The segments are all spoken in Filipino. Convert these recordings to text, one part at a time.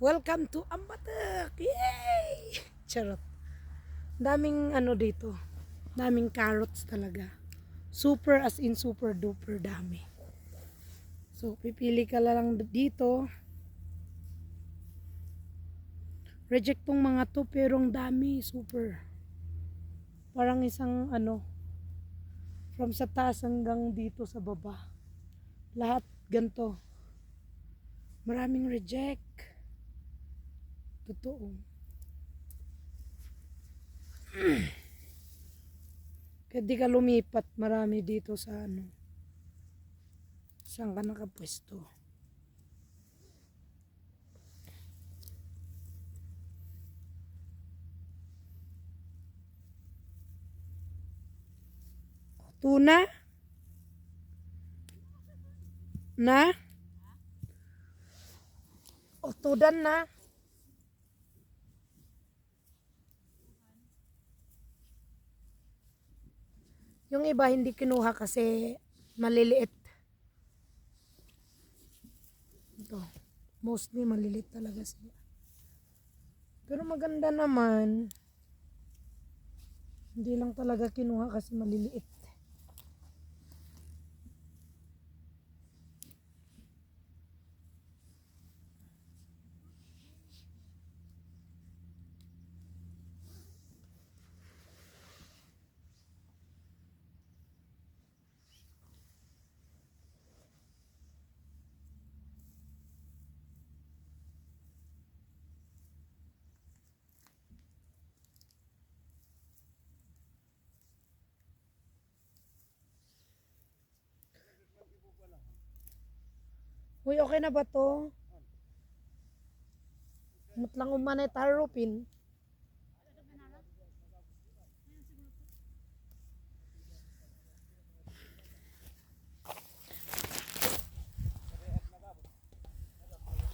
Welcome to Ambatak! Yay! Charot. Daming ano dito. Daming carrots talaga. Super as in super duper dami. So, pipili ka lang dito. Reject tong mga to pero ang dami. Super. Parang isang ano from sa taas hanggang dito sa baba. Lahat ganto. Maraming reject. Totoo. Kaya di ka lumipat marami dito sa ano. Saan ka nakapwesto? Tuna? Na? O tudan na? Yung iba hindi kinuha kasi maliliit. Ito. Mostly maliliit talaga sila. Pero maganda naman. Hindi lang talaga kinuha kasi maliliit. Uy, okay na ba to? Mut lang umanay tarupin.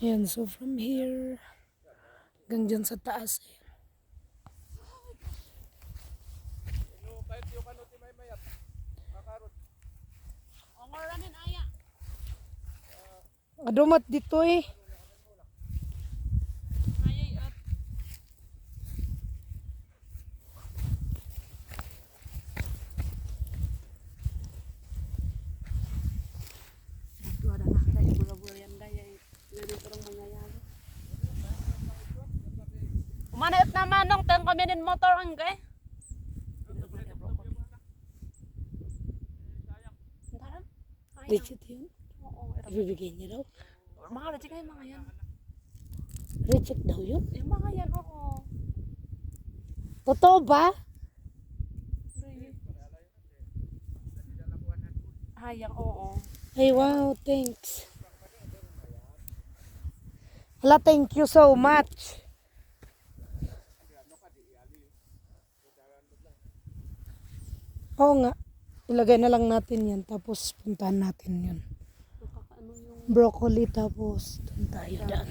Yan, so from here hanggang dyan sa taas. eh. Adumat dito eh. Umanayot na manong ten kami din motor ang gay. Richard yun. Ibibigay niya daw. mga reject yung mga yan. Richard daw yun. Yung mga yan, oo. Totoo ba? Hayang, oo. Ay, wow, thanks. Hala, thank you so much. Oo nga. Ilagay na lang natin yan. Tapos puntahan natin yun ano yung broccoli tapos doon tayo daan.